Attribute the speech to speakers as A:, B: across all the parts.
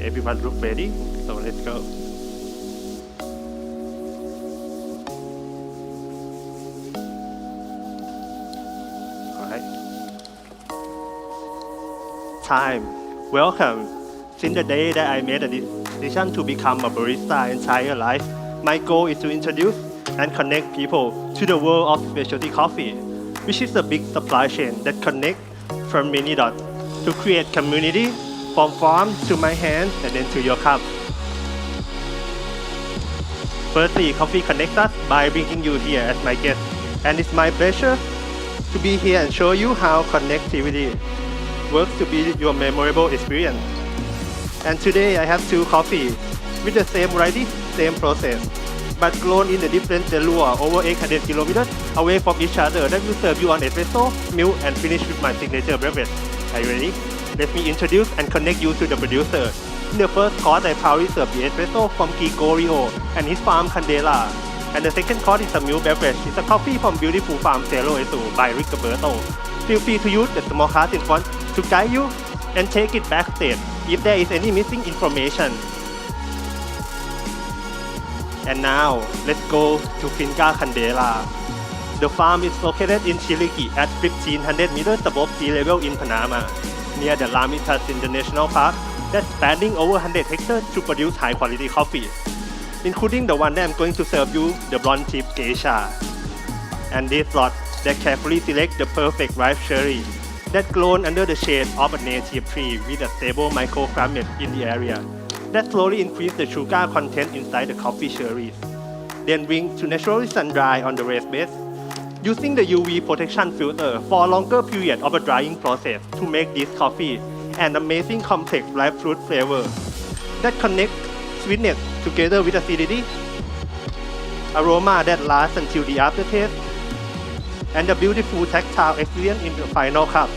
A: everyone look ready so let's go. Alright. Time. Welcome. since the day that I made a decision to become a barista entire life. My goal is to introduce and connect people to the world of specialty coffee which is a big supply chain that connect from many dots to create community from farm to my hand and then to your cup. Firstly, Coffee connects us by bringing you here as my guest. And it's my pleasure to be here and show you how connectivity works to be your memorable experience. And today I have two coffee with the same variety, same process, but grown in a different terroir over 800 kilometers away from each other that will serve you on espresso, milk, and finish with my signature beverage. Are you ready? Let me introduce and connect you to the producer. In the first course, I proudly serve the espresso from Gregorio and his farm Candela. And the second course is a milk beverage. It's a coffee from beautiful farm Cerro Esu by Rick Roberto. Feel free to use the small card in front to guide you and take it backstage if there is any missing information. And now, let's go to Finca Candela. The farm is located in Chiriqui at 1500 meters above sea level in Panama, near the Lamitas International Park that's spanning over 100 hectares to produce high quality coffee, including the one that I'm going to serve you, the blonde tip geisha. And this lot they carefully select the perfect ripe cherry that grown under the shade of a native tree with a stable microclimate in the area that slowly increase the sugar content inside the coffee cherries. Then bring to naturally sun dry on the raised bed using the UV protection filter for a longer period of a drying process to make this coffee an amazing complex ripe fruit flavor that connect sweetness together with acidity, aroma that lasts until the aftertaste, and the beautiful tactile experience in the final cup.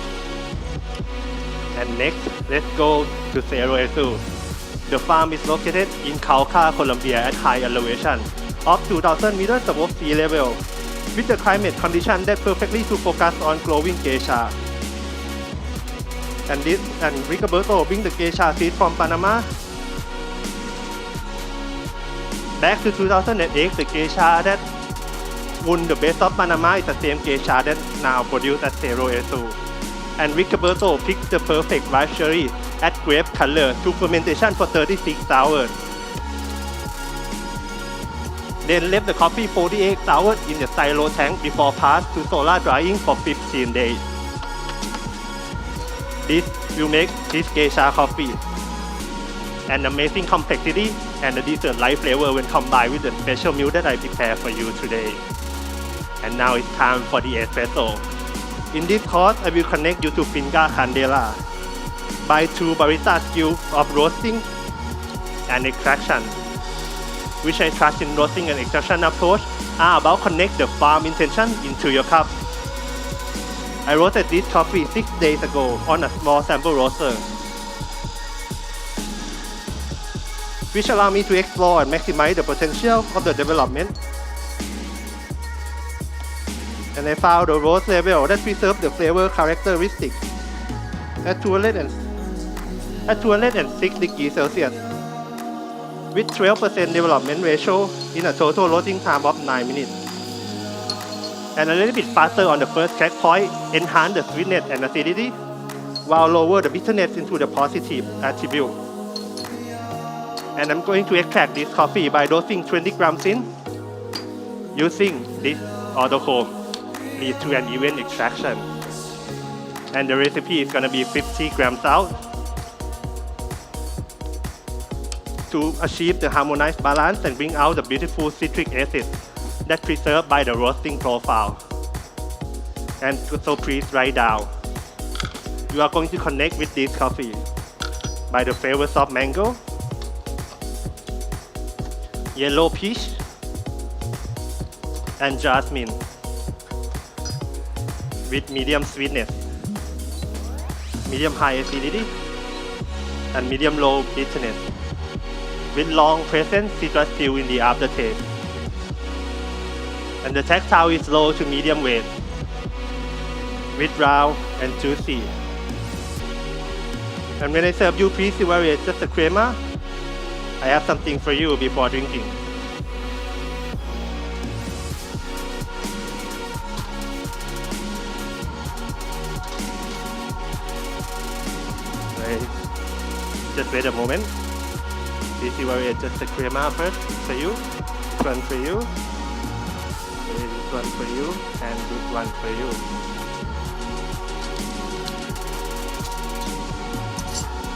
A: And next, let's go to Cerro Esu. The farm is located in Cauca, Colombia at high elevation of 2,000 meters above sea level with the climate condition that perfectly to focus on growing geisha. And this and Rigoberto bring the geisha seed from Panama. Back to 2008, the geisha that won the best of Panama is the same geisha that now produced at Cerro Esu. And Rigoberto picked the perfect ripe cherry at grape color to fermentation for 36 hours. Then left the coffee 48 hours in the silo tank before pass to solar drying for 15 days. This will make this geisha coffee an amazing complexity and a dessert-like flavor when combined with the special meal that I prepare for you today. And now it's time for the espresso. In this course, I will connect you to Finca Candela by two barista skills of roasting and extraction which I trust in roasting and extraction approach are about connect the farm intention into your cup. I roasted this coffee six days ago on a small sample roaster, which allow me to explore and maximize the potential of the development. And I found the roast level that preserves the flavor characteristics at 200 and at 206 degrees Celsius with 12% development ratio in a total loading time of 9 minutes. And a little bit faster on the first crack point, enhance the sweetness and acidity, while lower the bitterness into the positive attribute. And I'm going to extract this coffee by dosing 20 grams in, using this autocomb, lead to an even extraction. And the recipe is gonna be 50 grams out, to achieve the harmonized balance and bring out the beautiful citric acid that preserved by the roasting profile. And so please write down. You are going to connect with this coffee by the flavors of mango, yellow peach, and jasmine with medium sweetness, medium high acidity, and medium low bitterness with long present citrus peel in the aftertaste. And the tactile is low to medium weight, with round and juicy. And when I serve you, please evaluate just a crema. I have something for you before drinking. Just wait a moment. Please we adjust the crema first for you. This one for you. This one for you. And this one for you.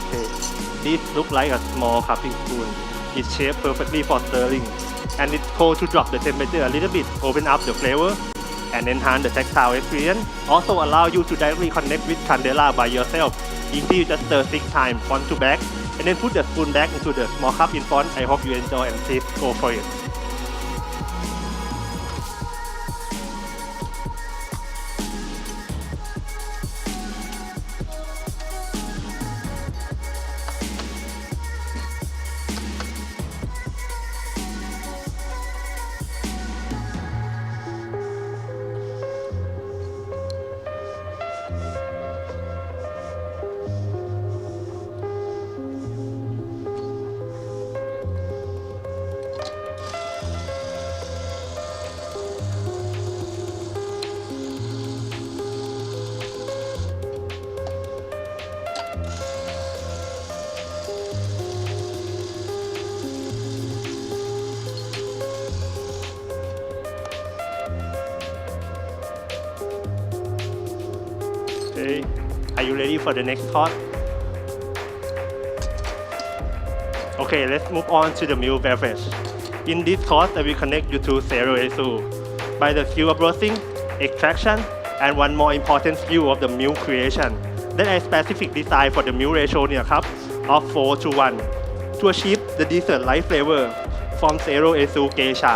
A: Okay. This look like a small cupping spoon. It's shaped perfectly for stirring. And it's cold to drop the temperature a little bit, open up the flavor, and enhance the tactile experience. Also allow you to directly connect with Candela by yourself. Easy, you just stir six times front to back, and then put the spoon back into the small cup in front. I hope you enjoy and please go for it. Okay, are you ready for the next thought? Okay, let's move on to the milk beverage. In this course, I will connect you to Zero Esu by the skill of roasting, extraction, and one more important skill of the milk creation that I specific design for the milk ratio เนี่ยครับ of 4 to 1 to achieve the dessert like flavor from Zero Esu Geisha.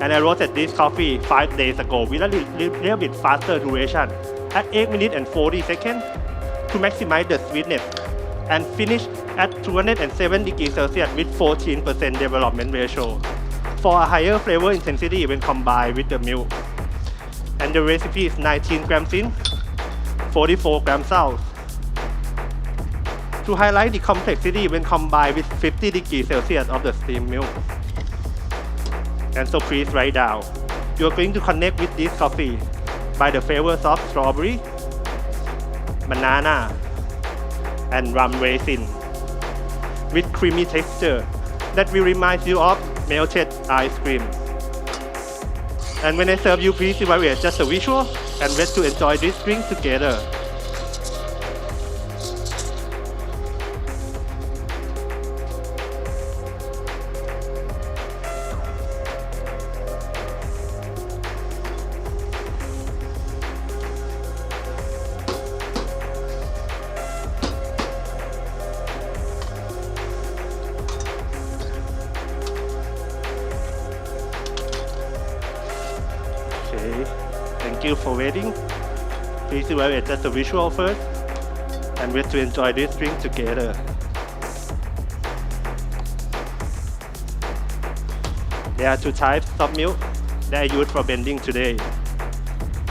A: And I roasted this coffee 5 days ago with a li- li- little bit faster duration at 8 minutes and 40 seconds to maximize the sweetness and finish at 207 degrees Celsius with 14% development ratio for a higher flavor intensity when combined with the milk. And the recipe is 19 grams in, 44 grams out. To highlight the complexity when combined with 50 degrees Celsius of the steamed milk. And so please write down. You're going to connect with this coffee by the flavors of strawberry, banana, and rum raisin with creamy texture that will remind you of melted ice cream. And when I serve you, please evaluate just the visual and let's to enjoy this drink together. Waiting. Please evaluate just the visual first and wait to enjoy this drink together. There are two types of milk that I use for blending today.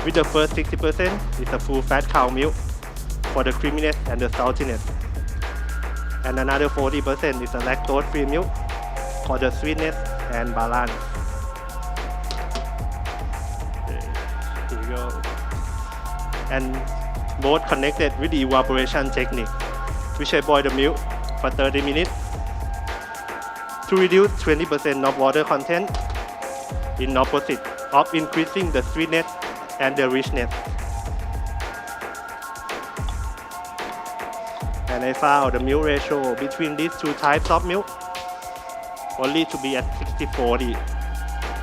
A: With the first 60% is a full fat cow milk for the creaminess and the saltiness. And another 40% is a lactose free milk for the sweetness and balance. And both connected with the evaporation technique, which I boil the milk for 30 minutes to reduce 20% of water content in opposite of increasing the sweetness and the richness. And I found the milk ratio between these two types of milk only to be at 60-40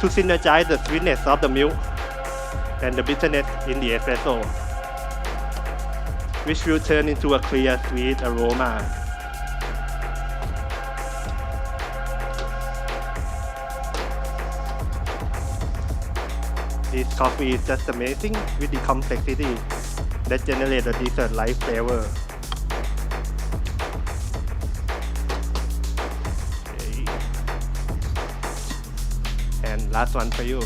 A: to synergize the sweetness of the milk and the bitterness in the espresso, which will turn into a clear sweet aroma. This coffee is just amazing with the complexity that generates a dessert-like flavor. Okay. And last one for you.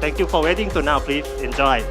A: Thank you for waiting. So now please enjoy.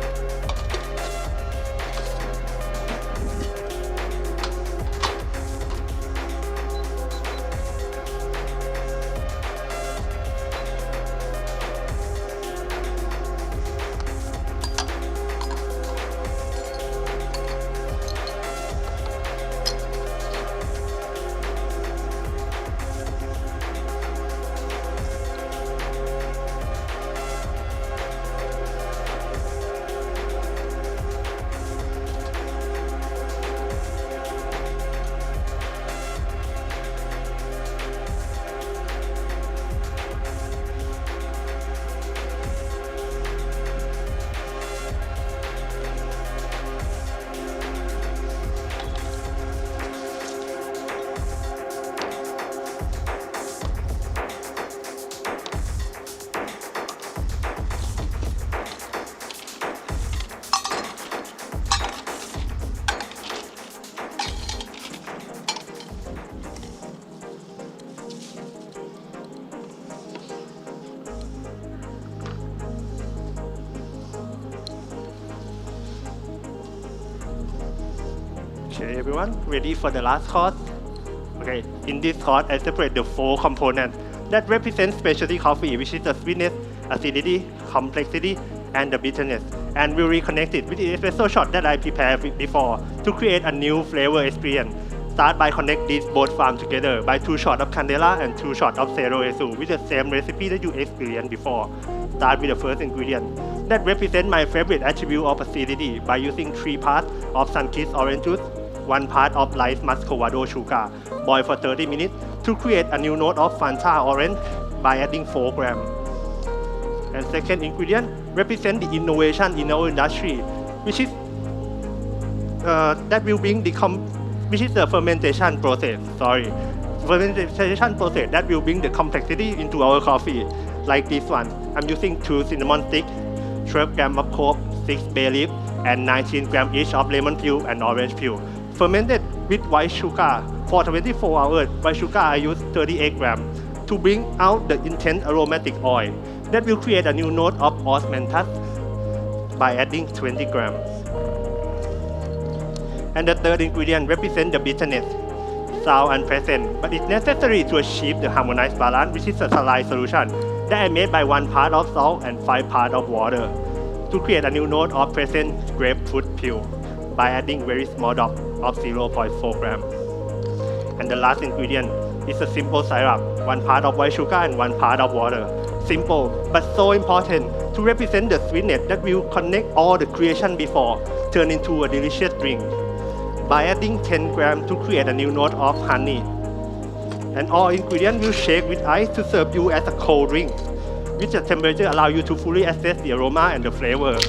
A: Okay, everyone, ready for the last course? Okay, in this course, I separate the four components that represent specialty coffee, which is the sweetness, acidity, complexity, and the bitterness. And we reconnect it with the espresso shot that I prepared before to create a new flavor experience. Start by connect these both farms together by two shots of Candela and two shots of Zero Esu with the same recipe that you experienced before. Start with the first ingredient that represent my favorite attribute of acidity by using three parts of sun-kissed orange juice, one part of light muscovado sugar, boil for 30 minutes to create a new note of Fanta orange by adding 4 gram. And second ingredient represent the innovation in our industry, which is uh, that will bring the which is the fermentation process. Sorry, fermentation process that will bring the complexity into our coffee. Like this one, I'm using two cinnamon sticks, 12 gram of clove, 6 bay leaf, and 19 gram each of lemon peel and orange peel. Fermented with white sugar for 24 hours. White sugar I use 38 grams to bring out the intense aromatic oil that will create a new note of osmanthus by adding 20 grams. And the third ingredient represents the bitterness, sound and present, but it's necessary to achieve the harmonized balance, which is a saline solution that I made by one part of salt and five part of water to create a new note of present grapefruit peel by adding very small drop of 0.4 gram. And the last ingredient is a simple syrup, one part of white sugar and one part of water. Simple, but so important to represent the sweetness that will connect all the creation before, turn into a delicious drink. By adding 10 grams to create a new note of honey. And all ingredients will shake with ice to serve you as a cold drink, which the temperature allow you to fully assess the aroma and the flavor.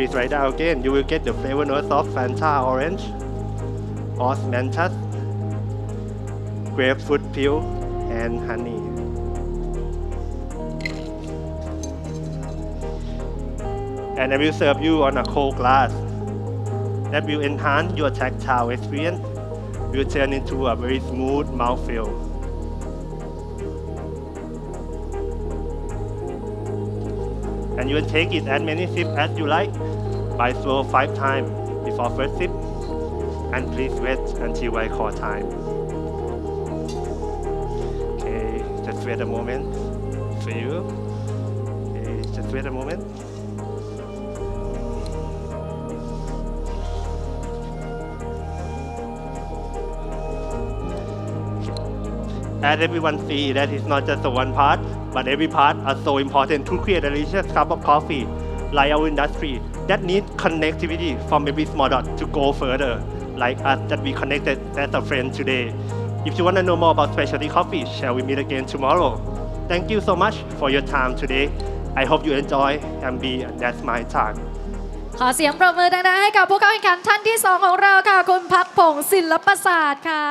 A: Please write down again, you will get the flavor notes of Fanta orange, osmanthus, grapefruit peel, and honey. And I will serve you on a cold glass. That will enhance your tactile experience, will turn into a very smooth mouthfeel. And you take it as many sips as you like by slow five times before first sip and please wait until I call time. Okay, just wait a moment for you. Okay, just wait a moment. As everyone see, that is not just the one part, but every part are so important to create a delicious cup of coffee, like our industry that need connectivity from every small dot to go further, like us that we connected as a friend today. If you want to know more about specialty coffee, shall we meet again tomorrow? Thank you so much for your time today. I hope you enjoy and be that's my time.
B: ขอเสียงปรบมือดังๆให้กับผู้เข้าแข่งขันท่านที่ 2 ของเราค่ะ คุณพักพงศ์ศิลปศาสตร์ค่ะ